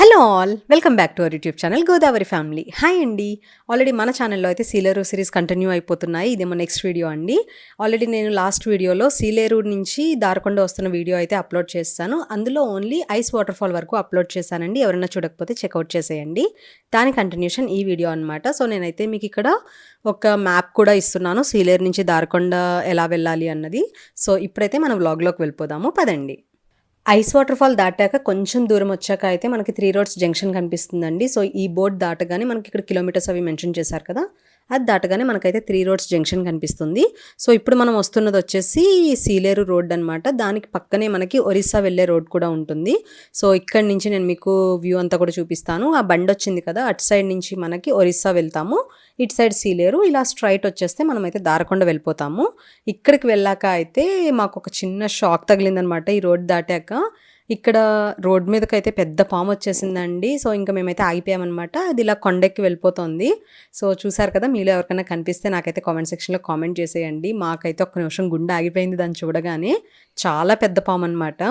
Hello all welcome back to our YouTube channel Godavari family. Hi అండి. Already మన ఛానల్లో అయితే సీలేరు సిరీస్ కంటిన్యూ అయిపోతున్నాయి. ఇదేమో నెక్స్ట్ వీడియో అండి. ఆల్రెడీ నేను లాస్ట్ వీడియోలో సీలేరు నుంచి దారకొండ వస్తున్న వీడియో అయితే అప్లోడ్ చేస్తాను. అందులో ఓన్లీ ఐస్ వాటర్ ఫాల్ వరకు అప్లోడ్ చేశానండి. ఎవరైనా చూడకపోతే చెక్అవుట్ చేసేయండి. దాని కంటిన్యూషన్ ఈ వీడియో అనమాట సో నేనైతే మీకు ఇక్కడ ఒక మ్యాప్ కూడా ఇస్తున్నాను. సీలేరు నుంచి దారకొండ ఎలా వెళ్ళాలి అన్నది. సో ఇప్పుడైతే మనం వ్లాగ్లోకి వెళ్ళిపోదాము. పదండి. ఐస్ వాటర్ ఫాల్ దాటాక కొంచెం దూరం వచ్చాక అయితే మనకి త్రీ రోడ్స్ జంక్షన్ కనిపిస్తుందండి. సో ఈ బోర్డ్ దాటగానే మనకి ఇక్కడ కిలోమీటర్స్ అవి మెన్షన్ చేశారు కదా. అది దాటగానే మనకైతే త్రీ రోడ్స్ జంక్షన్ కనిపిస్తుంది. సో ఇప్పుడు మనం వస్తున్నది వచ్చేసి సీలేరు రోడ్ అనమాట దానికి పక్కనే మనకి ఒరిస్సా వెళ్ళే రోడ్ కూడా ఉంటుంది. సో ఇక్కడి నుంచి నేను మీకు వ్యూ అంతా కూడా చూపిస్తాను. ఆ బండి వచ్చింది కదా అటు సైడ్ నుంచి మనకి ఒరిస్సా వెళ్తాము. ఇటు సైడ్ సీలేరు ఇలా స్ట్రైట్ వచ్చేస్తే మనమైతే దారకొండ వెళ్ళిపోతాము. ఇక్కడికి వెళ్ళాక అయితే మాకు ఒక చిన్న షాక్ తగిలిందనమాట ఈ రోడ్ దాటాక. ఇక్కడ రోడ్ మీదకి అయితే పెద్ద పాము వచ్చేసిందండి. సో ఇంకా మేమైతే ఆగిపోయామన్నమాట. అది ఇలా కొండెక్కి వెళ్ళిపోతుంది. సో చూసారు కదా మీలో ఎవరికైనా కనిపిస్తే నాకైతే కామెంట్ సెక్షన్లో కామెంట్ చేసేయండి. మాకైతే ఒక్క నిమిషం గుండె ఆగిపోయింది దాన్ని చూడగానే. చాలా పెద్ద పాము అనమాట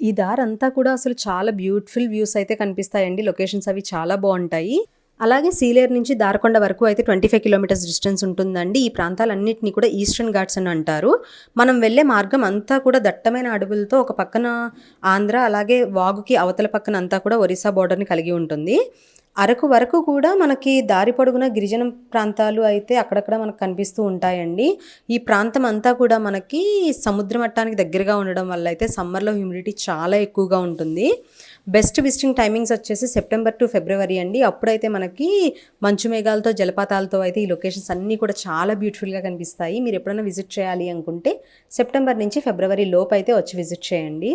ఈ దారంతా కూడా అసలు చాలా బ్యూటిఫుల్ వ్యూస్ అయితే కనిపిస్తాయండి. లొకేషన్స్ అవి చాలా బాగుంటాయి. అలాగే సీలేరు నుంచి దారకొండ వరకు అయితే ట్వంటీ ఫైవ్ కిలోమీటర్స్ డిస్టెన్స్ ఉంటుందండి. ఈ ప్రాంతాలన్నింటినీ కూడా ఈస్టర్న్ ఘాట్స్ అని అంటారు. మనం వెళ్ళే మార్గం అంతా కూడా దట్టమైన అడవులతో ఒక పక్కన ఆంధ్ర అలాగే వాగుకి అవతల పక్కన అంతా కూడా ఒరిస్సా బోర్డర్ని కలిగి ఉంటుంది. అరకు వరకు కూడా మనకి దారి పొడుగున గిరిజన ప్రాంతాలు అయితే అక్కడక్కడ మనకు కనిపిస్తూ ఉంటాయండి. ఈ ప్రాంతం అంతా కూడా మనకి సముద్ర మట్టానికి దగ్గరగా ఉండడం వల్ల అయితే సమ్మర్లో హ్యూమిడిటీ చాలా ఎక్కువగా ఉంటుంది. బెస్ట్ విజిటింగ్ టైమింగ్స్ వచ్చేసి సెప్టెంబర్ టు ఫిబ్రవరి అండి. అప్పుడైతే మనకి మంచు మేఘాలతో జలపాతాలతో అయితే ఈ లొకేషన్స్ అన్నీ కూడా చాలా బ్యూటిఫుల్గా కనిపిస్తాయి. మీరు ఎప్పుడైనా విజిట్ చేయాలి అనుకుంటే సెప్టెంబర్ నుంచి ఫిబ్రవరి లోపు అయితే వచ్చి విజిట్ చేయండి.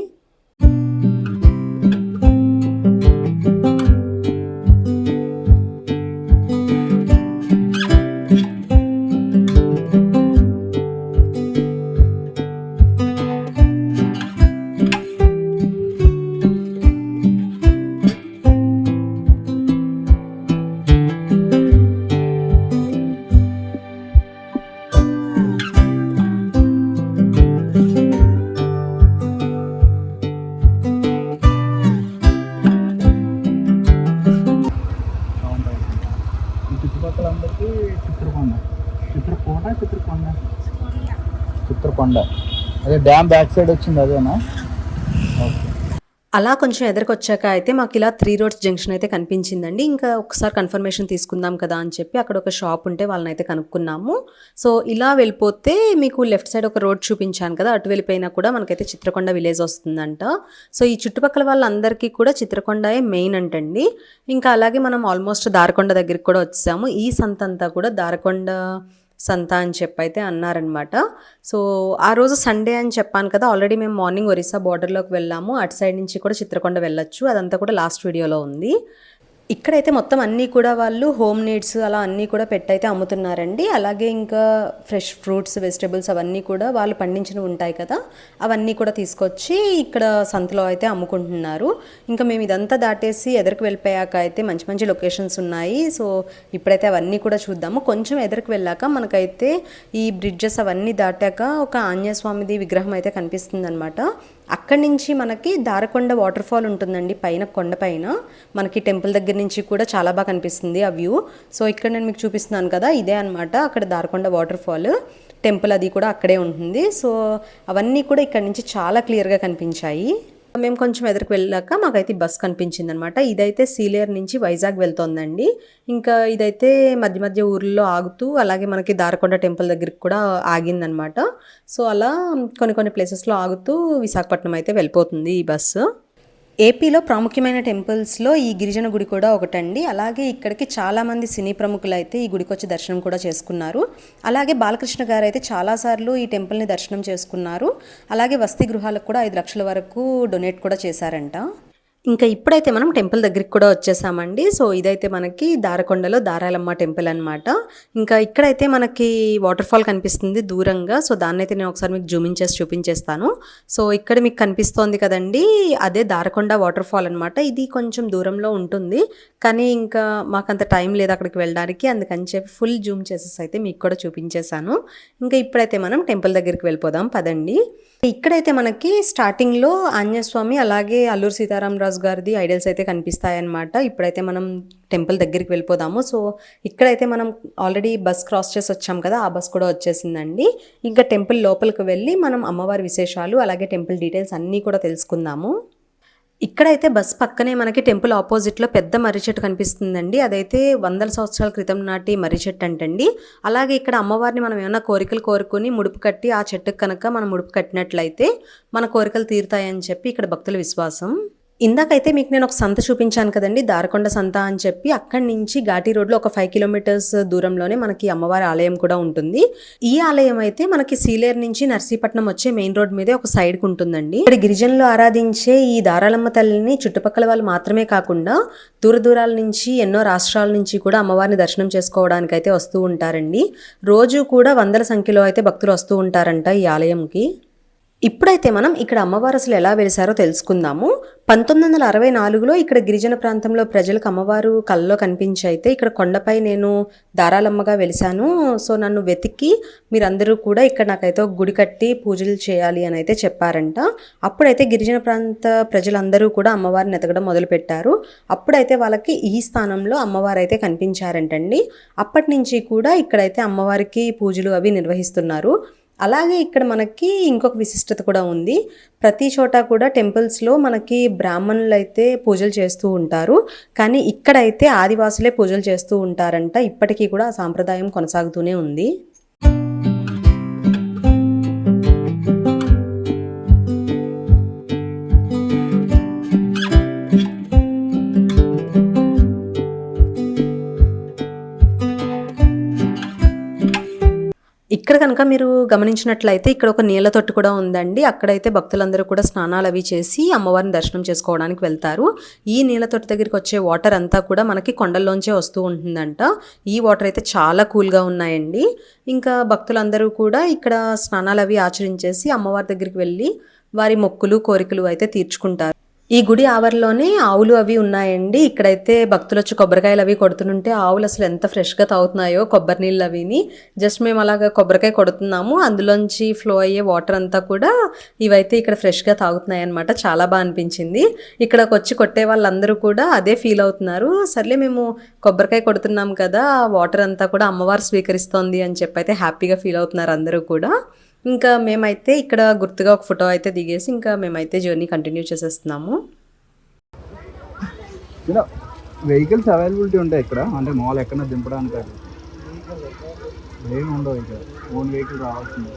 డ్యామ్ బ్యాక్ సైడ్ వచ్చింది అదేనా? ఓకే అలా కొంచెం ఎదరికొచ్చాక అయితే మాకు ఇలా త్రీ రోడ్స్ జంక్షన్ అయితే కనిపించిందండి. ఇంకా ఒకసారి కన్ఫర్మేషన్ తీసుకుందాం కదా అని చెప్పి అక్కడ ఒక షాప్ ఉంటే వాళ్ళని అయితే కనుక్కున్నాము. సో ఇలా వెళ్ళిపోతే మీకు లెఫ్ట్ సైడ్ ఒక రోడ్ చూపించాను కదా అటు వెళ్ళిపోయినా కూడా మనకైతే చిత్రకొండ విలేజ్ వస్తుందంట. సో ఈ చుట్టుపక్కల వాళ్ళందరికీ కూడా చిత్రకొండయే మెయిన్ అంటండి. ఇంకా అలాగే మనం ఆల్మోస్ట్ దారకొండ దగ్గరికి కూడా వచ్చాము. ఈ సంత అంతా కూడా దారకొండ సంత అని చెప్పి అయితే అన్నారనమాట సో ఆ రోజు సండే అని చెప్పాను కదా ఆల్రెడీ మేము మార్నింగ్ ఒరిస్సా బార్డర్లోకి వెళ్ళాము. అటు సైడ్ నుంచి కూడా చిత్రకొండ వెళ్ళొచ్చు. అదంతా కూడా లాస్ట్ వీడియోలో ఉంది. ఇక్కడైతే మొత్తం అన్నీ కూడా వాళ్ళు హోమ్ నీడ్స్ అలా అన్నీ కూడా పెట్టయితే అమ్ముతున్నారండి. అలాగే ఇంకా ఫ్రెష్ ఫ్రూట్స్ వెజిటేబుల్స్ అవన్నీ కూడా వాళ్ళు పండించినవి ఉంటాయి కదా అవన్నీ కూడా తీసుకొచ్చి ఇక్కడ సంతలో అయితే అమ్ముకుంటున్నారు. ఇంకా మేము ఇదంతా దాటేసి ఎదరికి వెళ్ళిపోయాక అయితే మంచి మంచి లొకేషన్స్ ఉన్నాయి. సో ఇప్పుడైతే అవన్నీ కూడా చూద్దాము. కొంచెం ఎదరికి వెళ్ళాక మనకైతే ఈ బ్రిడ్జెస్ అవన్నీ దాటాక ఒక ఆంజనేయ స్వామిది విగ్రహం అయితే కనిపిస్తుంది అనమాట అక్కడి నుంచి మనకి దారకొండ వాటర్ ఫాల్ ఉంటుందండి పైన కొండ పైన. మనకి టెంపుల్ దగ్గర నుంచి కూడా చాలా బాగా కనిపిస్తుంది ఆ వ్యూ. సో ఇక్కడ నేను మీకు చూపిస్తున్నాను కదా ఇదే అనమాట అక్కడ దారకొండ వాటర్ ఫాల్. టెంపుల్ అది కూడా అక్కడే ఉంటుంది. సో అవన్నీ కూడా ఇక్కడ నుంచి చాలా క్లియర్గా కనిపించాయి. మేము కొంచెం ఎదురుకు వెళ్ళాక మాకైతే బస్ కనిపించింది అనమాట ఇదైతే సీలేర్ నుంచి వైజాగ్ వెళ్తోందండి. ఇంకా ఇదైతే మధ్య మధ్య ఊర్లో ఆగుతూ అలాగే మనకి దారకొండ టెంపుల్ దగ్గరికి కూడా ఆగిందనమాట. సో అలా కొన్ని కొన్ని ప్లేసెస్లో ఆగుతూ విశాఖపట్నం అయితే వెళ్ళిపోతుంది ఈ బస్సు. ఏపీలో ప్రాముఖ్యమైన టెంపుల్స్లో ఈ గిరిజన గుడి కూడా ఒకటండి. అలాగే ఇక్కడికి చాలామంది సినీ ప్రముఖులు అయితే ఈ గుడికి వచ్చి దర్శనం కూడా చేసుకున్నారు. అలాగే బాలకృష్ణ గారు అయితే చాలాసార్లు ఈ టెంపుల్ని దర్శనం చేసుకున్నారు. అలాగే వసతి గృహాలకు కూడా ఐదు లక్షల వరకు డొనేట్ కూడా చేశారంట. ఇంకా ఇప్పుడైతే మనం టెంపుల్ దగ్గరికి కూడా వచ్చేసామండి. సో ఇదైతే మనకి దారకొండలో దారాలమ్మ టెంపుల్ అనమాట ఇంకా ఇక్కడైతే మనకి వాటర్ ఫాల్ కనిపిస్తుంది దూరంగా. సో దాన్ని అయితే నేను ఒకసారి మీకు జూమింగ్ చేసి చూపించేస్తాను. సో ఇక్కడ మీకు కనిపిస్తోంది కదండి అదే దారకొండ వాటర్ ఫాల్ అనమాట ఇది కొంచెం దూరంలో ఉంటుంది. కానీ ఇంకా మాకంత టైం లేదు అక్కడికి వెళ్ళడానికి. అందుకని చెప్పి ఫుల్ జూమ్ చేసేసి అయితే మీకు కూడా చూపించేశాను ఇంకా ఇప్పుడైతే మనం టెంపుల్ దగ్గరికి వెళ్ళిపోదాం. పదండి. ఇక్కడైతే మనకి స్టార్టింగ్‌లో ఆంజనేయస్వామి అలాగే అల్లూరు సీతారామరాజు గారిది ఐడల్స్ అయితే కనిపిస్తాయన్నమాట. ఇప్పుడైతే మనం టెంపుల్ దగ్గరికి వెళ్ళిపోదాము. సో, ఇక్కడైతే మనం ఆల్రెడీ బస్ క్రాస్ చేసి వచ్చాం కదా! ఆ బస్ కూడా వచ్చేసిందండి. ఇంకా టెంపుల్ లోపలికి వెళ్ళి మనం అమ్మవారి విశేషాలు అలాగే టెంపుల్ డీటెయిల్స్ అన్నీ కూడా తెలుసుకుందాము. ఇక్కడైతే బస్ పక్కనే మనకి టెంపుల్ ఆపోజిట్‌లో పెద్ద మర్రి చెట్టు కనిపిస్తుందండి. అదైతే వందల సంవత్సరాల క్రితం నాటి మర్రి చెట్టు అంటండి. అలాగే ఇక్కడ అమ్మవారిని మనం ఏమైనా కోరికలు కోరుకొని ముడుపు కట్టి ఆ చెట్టుకి కనుక మనం ముడుపు కట్టినట్లయితే మన కోరికలు తీరుతాయని చెప్పి ఇక్కడ భక్తుల విశ్వాసం. ఇందాకైతే మీకు నేను ఒక సంత చూపించాను కదండి దారకొండ సంత అని చెప్పి అక్కడి నుంచి ఘాటీ రోడ్‌లో ఒక ఫైవ్ కిలోమీటర్స్ దూరంలోనే మనకి అమ్మవారి ఆలయం కూడా ఉంటుంది. ఈ ఆలయం అయితే మనకి సీలేరు నుంచి నర్సీపట్నం వచ్చే మెయిన్ రోడ్ మీదే ఒక సైడ్‌కి ఉంటుందండి. ఇక్కడ గిరిజనులు ఆరాధించే ఈ దారాలమ్మ తల్లిని చుట్టుపక్కల వాళ్ళు మాత్రమే కాకుండా దూర దూరాల నుంచి ఎన్నో రాష్ట్రాల నుంచి కూడా అమ్మవారిని దర్శనం చేసుకోవడానికి అయితే వస్తూ ఉంటారండి. రోజు కూడా వందల సంఖ్యలో అయితే భక్తులు వస్తూ ఉంటారంట ఈ ఆలయంకి. ఇప్పుడైతే మనం ఇక్కడ అమ్మవారు అసలు ఎలా వెలిసారో తెలుసుకుందాము. 1964లో ఇక్కడ గిరిజన ప్రాంతంలో ప్రజలకు అమ్మవారు కలలో కనిపించి అయితే ఇక్కడ కొండపై నేను దారాలమ్మగా వెలిసాను. సో, నన్ను వెతికి మీరందరూ కూడా ఇక్కడ నాకైతే ఒక గుడి కట్టి పూజలు చేయాలి అని అయితే చెప్పారంట. అప్పుడైతే గిరిజన ప్రాంత ప్రజలందరూ కూడా అమ్మవారిని ఎతకడం మొదలుపెట్టారు. అప్పుడైతే వాళ్ళకి ఈ స్థానంలో అమ్మవారు అయితే కనిపించారంటండి. అప్పటి నుంచి కూడా ఇక్కడైతే అమ్మవారికి పూజలు అవి నిర్వహిస్తున్నారు. అలాగే ఇక్కడ మనకి ఇంకొక విశిష్టత కూడా ఉంది. ప్రతి చోట కూడా టెంపుల్స్‌లో మనకి బ్రాహ్మణులు అయితే పూజలు చేస్తూ ఉంటారు. కానీ ఇక్కడైతే ఆదివాసులే పూజలు చేస్తూ ఉంటారంట. ఇప్పటికీ కూడా ఆ సాంప్రదాయం కొనసాగుతూనే ఉంది. ఇక్కడ కనుక మీరు గమనించినట్లయితే ఇక్కడ ఒక నీళ్ళ తొట్టి కూడా ఉందండి. అక్కడైతే భక్తులందరూ కూడా స్నానాలు అవి చేసి అమ్మవారిని దర్శనం చేసుకోవడానికి వెళ్తారు. ఈ నీళ్ళ తొట్టి దగ్గరికి వచ్చే వాటర్ అంతా కూడా మనకి కొండల్లోంచే వస్తూ ఉంటుందంట. ఈ వాటర్ అయితే చాలా కూల్‌గా ఉన్నాయండి. ఇంకా భక్తులందరూ కూడా ఇక్కడ స్నానాలు అవి ఆచరించేసి అమ్మవారి దగ్గరికి వెళ్ళి వారి మొక్కులు, కోరికలు అయితే తీర్చుకుంటారు. ఈ గుడి ఆవరణలోనే ఆవులు అవి ఉన్నాయండి. ఇక్కడైతే భక్తులు వచ్చి కొబ్బరికాయలు అవి కొడుతుంటే ఆవులు అసలు ఎంత ఫ్రెష్‌గా తాగుతున్నాయో కొబ్బరి నీళ్ళు అవిని. జస్ట్ మేము అలాగా కొబ్బరికాయ కొడుతున్నాము. అందులోంచి ఫ్లో అయ్యే వాటర్ అంతా కూడా ఇవైతే ఇక్కడ ఫ్రెష్‌గా తాగుతున్నాయన్నమాట. చాలా బాగా అనిపించింది. ఇక్కడికొచ్చి కొట్టే వాళ్ళందరూ కూడా అదే ఫీల్ అవుతున్నారు. సర్లే మేము కొబ్బరికాయ కొడుతున్నాం కదా! వాటర్ అంతా కూడా అమ్మవారు స్వీకరిస్తోంది అని చెప్పి అయితే హ్యాపీగా ఫీల్ అవుతున్నారు అందరూ కూడా. ఇంకా మేమైతే ఇక్కడ గుర్తుగా ఒక ఫోటో అయితే దిగేసి ఇంకా మేమైతే జర్నీ కంటిన్యూ చేసేస్తున్నాము. ఇలా వెహికల్స్ అవైలబిలిటీ ఉంటాయి ఇక్కడ. అంటే మాల్ ఎక్కడ దింపడానికి ఏమి ఉండవు ఇక్కడ. ఓన్ వెహికల్ రావాల్సింది.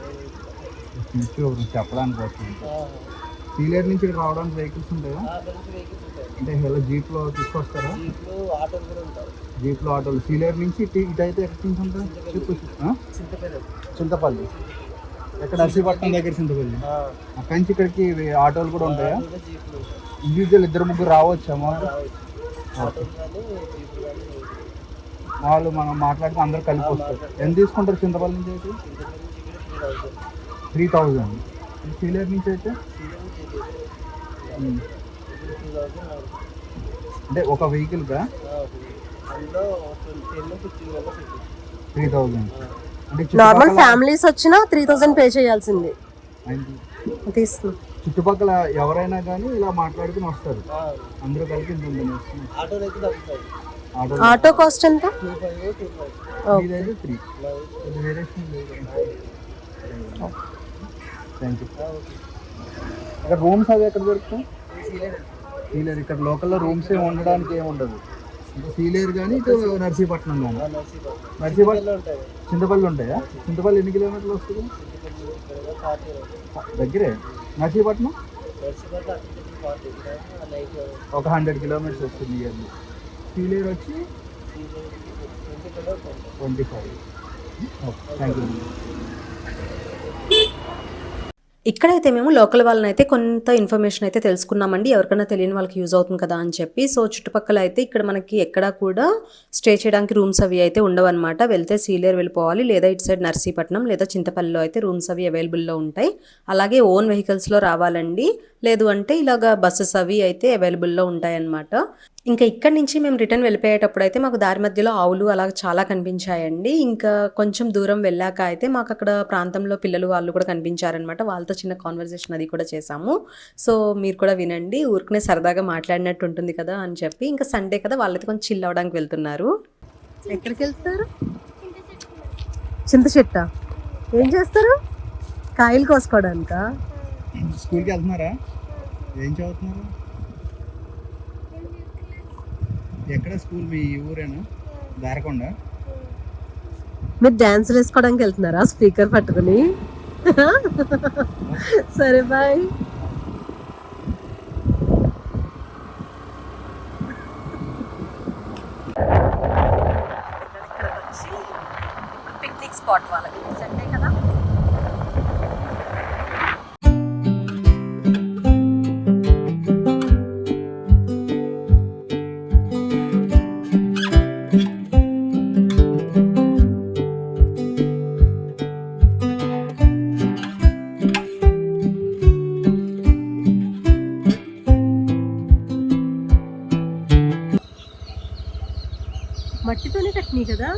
చెప్పడానికి వస్తుంది. సీలేరు నుంచి ఇక్కడ రావడానికి వెహికల్స్ ఉంటాయా? అంటే ఇలా జీప్లో తీసుకొస్తారా? జీప్లో ఆటోలు. సీలేరు నుంచి ఇటు ఇటు అయితే ఎక్కడి నుంచి ఉంటాయి? ఆ? చింతపల్లి. ఎక్కడ నర్సీపట్నం దగ్గర చింతపల్లి అక్కడి నుంచి ఇక్కడికి ఆటోలు కూడా ఉంటాయా? ఇండివిజువల్ ఇద్దరు ముగ్గురు రావచ్చా మాకు ఓకే. వాళ్ళు మనం మాట్లాడితే అందరు కలిపి వస్తారు. ఎంత తీసుకుంటారు చింతపల్లి నుంచి అయితే? Three thousand. సీలేరు నుంచి అయితే. అంటే ఒక వెహికల్గా? Three thousand. నార్మల్ ఫ్యామిలీస్ వచ్చినా త్రీ థౌసండ్ పే చేయాల్సింది. తీస్తున్నా చుట్టుపక్కల ఎవరైనా కానీ ఇలా మాట్లాడుకుని వస్తారు. అందరూ కలిపి ఆటో ఆటో కాస్ట్ ఎంత? రూమ్స్ అవి ఎక్కడ దొరుకుతాయి? ఇక్కడ లోకల్లో రూమ్స్ ఏమి ఉండడానికి ఏమి ఉండదు. సీలేరు కానీ ఇటు నర్సీపట్నం కానీ. నర్సీపట్నం. చింతపల్లి ఉంటాయా. చింతపల్లి ఎన్ని కిలోమీటర్లు వస్తుంది? దగ్గరే? నర్సీపట్నం? ఒక హండ్రెడ్ కిలోమీటర్స్ వస్తుంది ఇయర్లీ. సీలేరు వచ్చి ట్వంటీ ఫైవ్. థ్యాంక్ యూ ఇక్కడైతే మేము లోకల్ వాళ్ళనైతే కొంత ఇన్ఫర్మేషన్ అయితే తెలుసుకున్నామండి. ఎవరికైనా తెలియని వాళ్ళకి యూజ్ అవుతుంది కదా అని చెప్పి. సో, చుట్టుపక్కల అయితే ఇక్కడ మనకి ఎక్కడా కూడా స్టే చేయడానికి రూమ్స్ అవి అయితే ఉండవన్నమాట. వెళ్తే సీలేరు వెళ్ళిపోవాలి. లేదా ఇటు సైడ్ నర్సీపట్నం లేదా చింతపల్లిలో అయితే రూమ్స్ అవి అవైలబుల్‌లో ఉంటాయి. అలాగే ఓన్ వెహికల్స్‌లో రావాలండి. లేదు అంటే ఇలాగ బస్సెస్ అవి అయితే అవైలబుల్లో ఉంటాయన్నమాట. ఇంకా ఇక్కడి నుంచి మేము రిటర్న్ వెళ్ళిపోయేటప్పుడు అయితే మాకు దారి మధ్యలో ఆవులు అలా చాలా కనిపించాయండి. ఇంకా కొంచెం దూరం వెళ్ళాక అయితే మాకు అక్కడ ప్రాంతంలో పిల్లలు వాళ్ళు కూడా కనిపించారనమాట వాళ్ళతో చిన్న కాన్వర్జేషన్ అది కూడా చేసాము సో మీరు కూడా వినండి ఊరికనే సరదాగా మాట్లాడినట్టు ఉంటుంది కదా అని చెప్పి. ఇంకా సండే కదా వాళ్ళైతే కొంచెం చిల్ అవ్వడానికి వెళ్తున్నారు. ఎక్కడికి వెళ్తారు? చింత చెట్ట ఏం చేస్తారు? కాయలు కోసుకోవడానికా? స్కూల్కి వెళ్తున్నారా? ఏం చదువుతున్నారు? ఎక్కడ స్కూల్? మీ ఊరేనా? దారకొండ మీరు డాన్స్ వేసుకోవడానికి వెళ్తున్నారా స్పీకర్ పట్టుకుని? సరే బాయ్. కట్టినాయి కదా?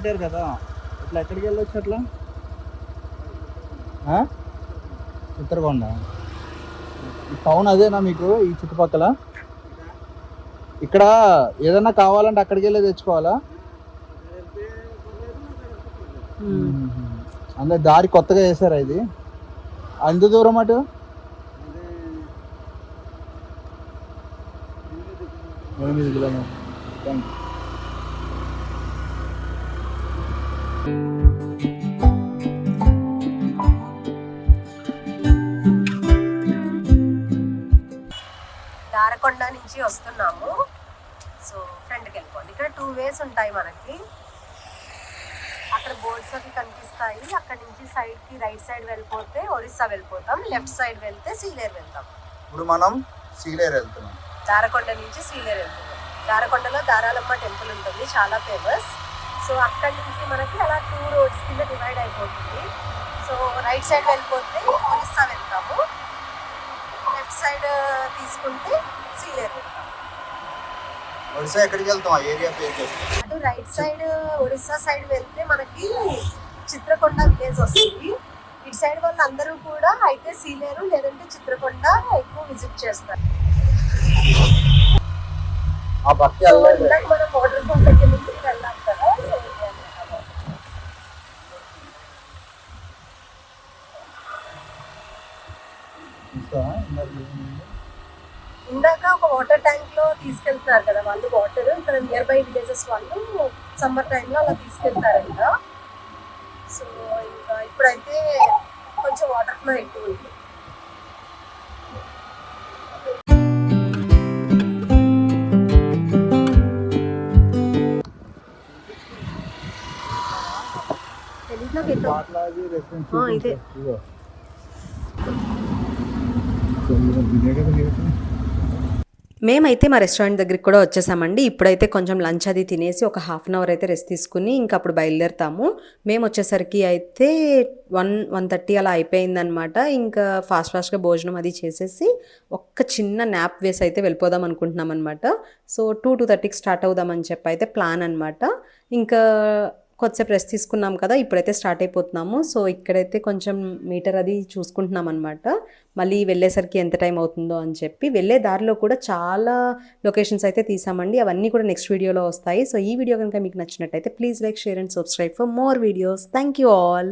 కట్టారు కదా. ఇట్లా ఎక్కడికి వెళ్ళొచ్చు అట్లా? చిత్రకొండ. టౌన్ అదేనా మీకు ఈ చుట్టుపక్కల? ఇక్కడ ఏదైనా కావాలంటే అక్కడికి వెళ్ళి తెచ్చుకోవాలా? అందరు దారి కొత్తగా వేసారా ఇది? అంత దూరం అటు? ఎనిమిది కిలోమీటర్. థ్యాంక్ యూ నుంచి వస్తున్నాము. సో ఫ్రంట్కి వెళ్ళిపోండి. ఇక్కడ టూ వేస్ ఉంటాయి మనకి. అక్కడ బోర్డ్స్ అవి కనిపిస్తాయి. అక్కడ నుంచి సైడ్కి రైట్ సైడ్ వెళ్ళిపోతే ఒరిస్సా వెళ్ళిపోతాం. లెఫ్ట్ సైడ్ వెళ్తే సీలేరు వెళ్తాం. ఇప్పుడు మనం సీలేరు వెళ్తున్నాం. దారకొండ నుంచి సీలేరు వెళ్తున్నాం. దారకొండలో దారాలమ్మ టెంపుల్ ఉంటుంది. చాలా ఫేమస్. సో అక్కడి నుంచి మనకి అలా టూ రోడ్స్ కింద డివైడ్ అయిపోతుంది. సో రైట్ సైడ్ వెళ్ళిపోతే ఒరిస్సా వెళ్తాము. లెఫ్ట్ సైడ్ తీసుకుంటే సీలేరు ఒడిశా ఎక్కడికి వెళ్తాం? ఆ ఏరియా పేరు చెప్పు. అటు రైట్ సైడ్ ఒరిస్సా సైడ్ వెళ్తే మనకి చిత్రకొండ విలేజ్ వస్తుంది. ఇటు సైడ్ వాళ్ళు అందరూ కూడా అయితే సీలేరు లేదంటే చిత్రకొండ ఎక్కువ విజిట్ చేస్తారు. ఆ పక్క మనం వాటర్ ఫాల్ దగ్గర నుంచి వెళ్ళాం కదా సో ఇది అన్నమాట. ఇందాక ఒక వాటర్ ట్యాంక్లో తీసుకెళ్తున్నారు కదా వాళ్ళు వాటర్. ఇక్కడ నియర్ బై విలేజెస్ వాళ్ళు సమ్మర్ టైంలో అలా తీసుకెళ్తారంట. సో ఇంకా ఇప్పుడైతే కొంచెం వాటర్ ఫ్లో ఎక్కువ ఉంది. ఇదే. ఇదిగో. సో ఇదిగో ఇదే కదా గేటు. మేమైతే మా రెస్టారెంట్ దగ్గరికి కూడా వచ్చేసామండి. ఇప్పుడైతే కొంచెం లంచ్ అది తినేసి ఒక హాఫ్ అన్ అవర్ అయితే రెస్ట్ తీసుకుని ఇంకా అప్పుడు బయలుదేరుతాము. మేము వచ్చేసరికి అయితే వన్ వన్ థర్టీ అలా అయిపోయిందనమాట ఇంకా ఫాస్ట్ ఫాస్ట్గా భోజనం అది చేసేసి ఒక్క చిన్న నాప్ వేసి అయితే వెళ్ళిపోదాం అనుకుంటున్నాం అనమాట సో టూ టూ థర్టీకి స్టార్ట్ అవుదామని చెప్పి అయితే ప్లాన్ అనమాట ఇంకా కొద్దిసేపు రెస్ట్ తీసుకున్నాం కదా ఇప్పుడైతే స్టార్ట్ అయిపోతున్నాము. సో ఇక్కడైతే కొంచెం మీటర్ అది చూసుకుంటున్నాం అనమాట మళ్ళీ వెళ్ళేసరికి ఎంత టైం అవుతుందో అని చెప్పి వెళ్ళే దారిలో కూడా చాలా లొకేషన్స్ అయితే తీసామండి. అవన్నీ కూడా నెక్స్ట్ వీడియోలో వస్తాయి. సో ఈ వీడియో కనుక మీకు నచ్చినట్టయితే please like share and subscribe for more videos thank you all